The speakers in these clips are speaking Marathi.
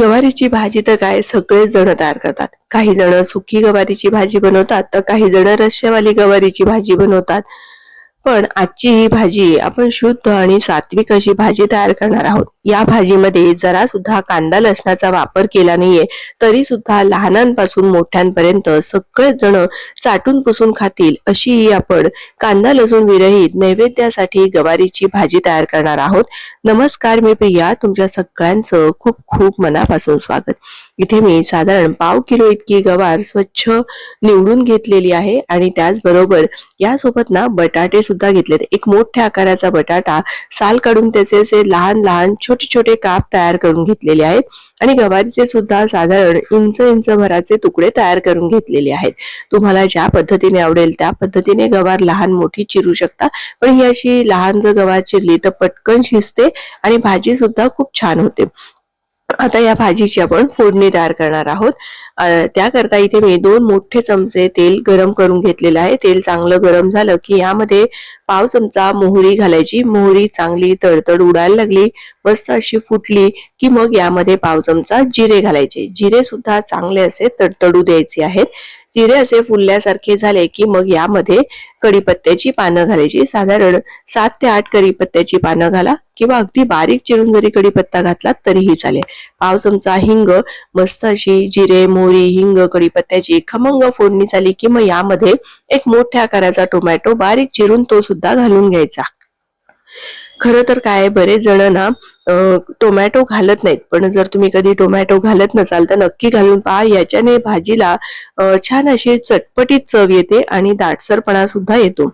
गवारीची भाजी तर काय सगळेच जण तयार करतात. काही जण सुकी गवारीची भाजी बनवतात तर काही जण रश्यावाली गवारीची भाजी बनवतात. पण आजची ही भाजी आपण शुद्ध आणि सात्विक अशी भाजी तयार करणार आहोत. या भाजीमध्ये जरा सुद्धा कांदा लसणाचा वापर केला नाहीये तरी सुद्धा लहानांपासून मोठ्यांपर्यंत सगळेच जण चाटून पुसून खातील अशी ही आपण कांदा लसूण विरहित नैवेद्यासाठी गवारीची भाजी तयार करणार आहोत. नमस्कार मी प्रिया तुमच्या सगळ्यांचं खूप खूप मनापासून स्वागत. इथे मी साधारण पाव किलो इतकी गवार स्वच्छ निवडून घेतलेली आहे आणि त्याचबरोबर यासोबत ना बटाटे सुद्धा घेतलेत. एक मोठ्या आकाराचा बटाटा साल काढून त्याचे असे लहान लहान छोटे छोटे काप तयार करून घेतलेले आहेत. आणि गवारीचे सुद्धा साधारण इंच इंच भराचे तुकडे तयार करून घेतलेले आहेत. तुम्हाला ज्या पद्धतीने आवडेल त्या पद्धतीने गवार लहान मोठी चिरू शकता. पण ही अशी लहान जर गवार चिरली तर पटकन शिजते आणि भाजी सुद्धा खूप छान होते. आता या भाजीची आपण फोडणी तयार करणार आहोत. त्याकरता इथे मी दोन मोठे चमचे तेल गरम करून घेतलेलं आहे. तेल चांगलं गरम झालं की यामध्ये पाव चमचा मोहरी घालायची. मोहरी चांगली तडतड उडायला लागली मस्त अशी फुटली की मग यामध्ये पाव चमचा जिरे घालायचे. जिरे सुद्धा चांगले असे तडतडू द्यायचे आहेत. जिरे असे फुलल्यासारखे झाले की मग यामध्ये कढीपत्त्याची पानं घालायची. साधारण सात ते आठ कढीपत्त्याची पानं घाला किंवा अगदी बारीक चिरून जरी कढीपत्ता घातला तरीही चालेल. पाव चमचा हिंग मस्त अशी जिरे मोहरी हिंग कढीपत्त्याची खमंग फोडणी झाली की मग यामध्ये एक मोठ्या आकाराचा टोमॅटो बारीक चिरून तो सुद्धा घालून घ्यायचा. खरं तर काय बरेच जण ना टोमॅटो घालत नाहीत. पण जर तुम्ही कधी टोमॅटो घालत नसाल तर नक्की घालून पहा. याच्याने भाजीला छान अशी चटपटीत चव येते आणि दाटसरपणा सुद्धा येतो.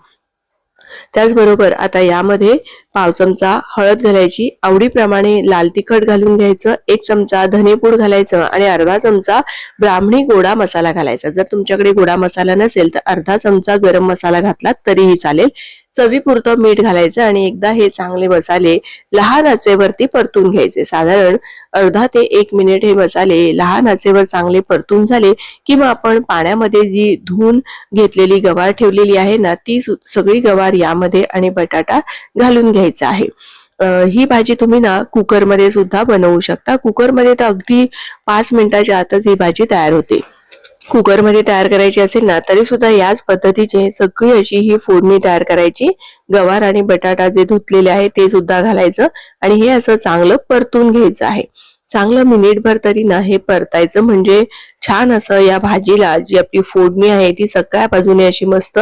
त्याचबरोबर आता यामध्ये पाव चमचा हळद घालायची. आवडीप्रमाणे लाल तिखट घालून घ्यायचं. एक चमचा धनेपूड घालायचं आणि अर्धा चमचा ब्राह्मणी गोडा मसाला घालायचा. जर तुमच्याकडे गोडा मसाला नसेल तर अर्धा चमचा गरम मसाला घातला तरीही चालेल. चवीपुरतं मीठ घालायचं आणि एकदा हे चांगले मसाले लहान आचेवरती परतून घ्यायचे. साधारण अर्धा ते एक मिनिट हे मसाले लहान आचेवर चांगले परतून झाले किंवा आपण पाण्यामध्ये जी धुवून घेतलेली गवार ठेवलेली आहे ना ती सगळी गवार यामध्ये आणि बटाटा घालून घ्यायचा आहे. ही भाजी तुम्ही ना कुकरमध्ये सुद्धा बनवू शकता. कुकरमध्ये तर अगदी पाच मिनिटाच्या आतच ही भाजी तयार होते. कुकरमध्ये तयार करायची असेल ना तरी सुद्धा याच पद्धतीचे सगळी अशी ही फोडणी तयार करायची. गवार आणि बटाटा जे धुतलेले आहे ते सुद्धा घालायचं आणि हे असं चांगलं परतून घ्यायचं आहे. चांगलं मिनिटभर तरी ना हे परतायचं. म्हणजे छान असं या भाजीला जी आपली फोडणी आहे ती सगळ्या बाजूने अशी मस्त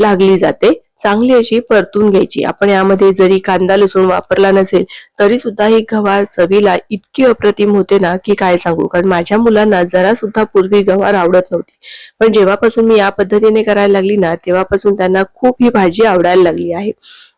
लागली जाते. चांगली अशी परतून घ्यायची. आपण यामध्ये जरी कांदा लसूण वापरला नसेल तरी सुद्धा ही गवार चवीला इतकी अप्रतिम होते ना की काय सांगू? कारण माझ्या मुलांना जरा सुद्धा पूर्वी गवार आवडत नव्हती. पण जेव्हापासून मी या पद्धतीने करायला लागली ना तेव्हापासून त्यांना खूप ही भाजी आवडायला लागली आहे.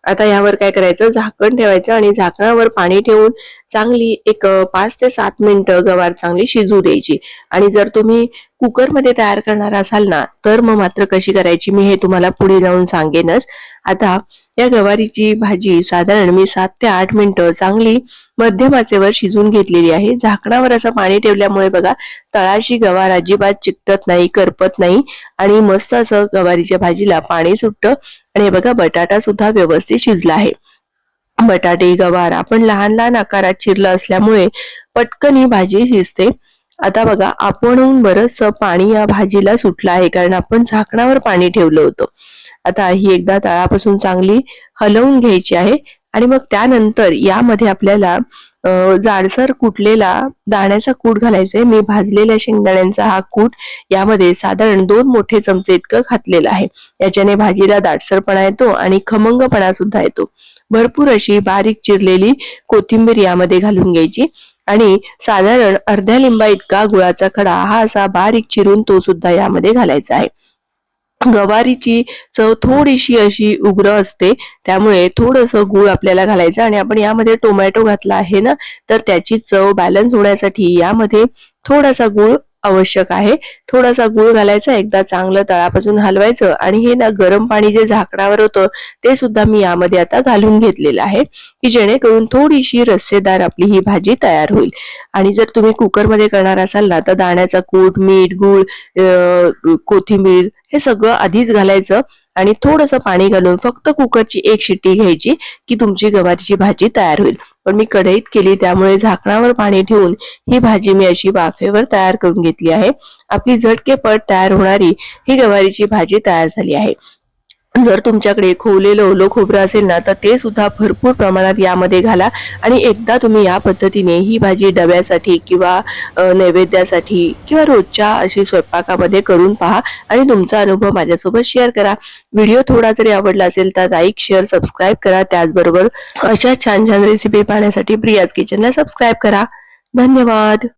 आता यावर काय करायचं? झाकण ठेवायचं आणि झाकणावर पाणी ठेवून चांगली एक पाच ते सात मिनिटं गवार चांगली शिजू द्यायची. आणि जर तुम्ही कुकरमध्ये तयार करणार असाल ना तर मग मात्र कशी करायची? मी हे तुम्हाला पुढे जाऊन सांगेनच. आता या गवारीची भाजी साधारण मी सात ते आठ मिनिटं चांगली मध्यम आचेवर शिजून घेतलेली आहे. झाकणावर असं पाणी ठेवल्यामुळे बघा तळाशी गवार अजिबात चिकटत नाही करपत नाही आणि मस्त असं गवारीच्या भाजीला पाणी सुटतं आणि हे बघा बटाटा सुद्धा व्यवस्थित शिजला आहे. बटाटे गवार आपण लहान लहान आकारात चिरलं असल्यामुळे पटकन ही भाजी शिजते. आता बघा आपणहून बरंच पाणी या भाजीला सुटलं आहे कारण आपण झाकणावर पाणी ठेवलं होतं. आता ही एकदा तळापासून चांगली हलवून घ्यायची आहे. आणि मग त्यानंतर यामध्ये आपल्याला जाडसर कुटलेला दाण्याचा कूट घालायचा आहे मी भाजलेल्या शेंगदाण्यांचा हा कूट यामध्ये साधारण दोन मोठे चमचे इतकं घातलेला आहे. याच्याने भाजीला दाटसरपणा येतो आणि खमंगपणा सुद्धा येतो. भरपूर अशी बारीक चिरलेली कोथिंबीर यामध्ये घालून घ्यायची. आणि साधारण अर्ध्या लिंबा इतका गुळाचा खडा हा असा बारीक चिरून तो सुद्धा यामध्ये घालायचा आहे. गवारीची चव थोडीशी अशी उग्र असते. त्यामुळे थोडस गुळ आपल्याला घालायचं आणि आपण यामध्ये टोमॅटो घातला आहे ना तर त्याची चव बॅलन्स होण्यासाठी यामध्ये थोडासा गुळ आवश्यक आहे. थोडासा गुळ घालायचा एकदा चांगलं तळापासून हलवायचं आणि हे ना गरम पाणी जे झाकणावर होतं ते सुद्धा मी यामध्ये आता घालून घेतलेलं आहे की जेणेकरून थोडीशी रस्सेदार आपली ही भाजी तयार होईल. आणि जर तुम्ही कुकरमध्ये करणार असाल ना तर दाण्याचा कूट मीठ गूळ कोथिंबीर हे सगळं आधीच घालायचं. आणि थोडंसं पाणी घालून फक्त कुकरची एक शिट्टी घ्यायची की तुमची गवारीची भाजी तयार होईल. पण मी कढईत केली त्यामुळे झाकणावर पाणी ठेवून ही भाजी मी अशी वाफेवर तयार करून घेतली आहे. आपली झटकेपट तयार होणारी ही गवारीची भाजी तयार झाली आहे. जर तुमच्याकडे खोवलेलं ओलं खोबरं असेल ना तर ते सुद्धा भरपूर प्रमाणात यामध्ये घाला आणि एकदा तुम्ही या पद्धतीने ही भाजी डब्यासाठी किंवा नैवेद्यासाठी किंवा रोजच्या अशी स्वयंपाकामध्ये करून पहा आणि तुमचा अनुभव माझ्यासोबत शेअर करा. व्हिडिओ थोडा जरी आवडला असेल तर लाईक शेअर सबस्क्राईब करा. त्याचबरोबर अशा छान छान रेसिपी पाहण्यासाठी प्रियाज किचनला सबस्क्राईब करा. धन्यवाद.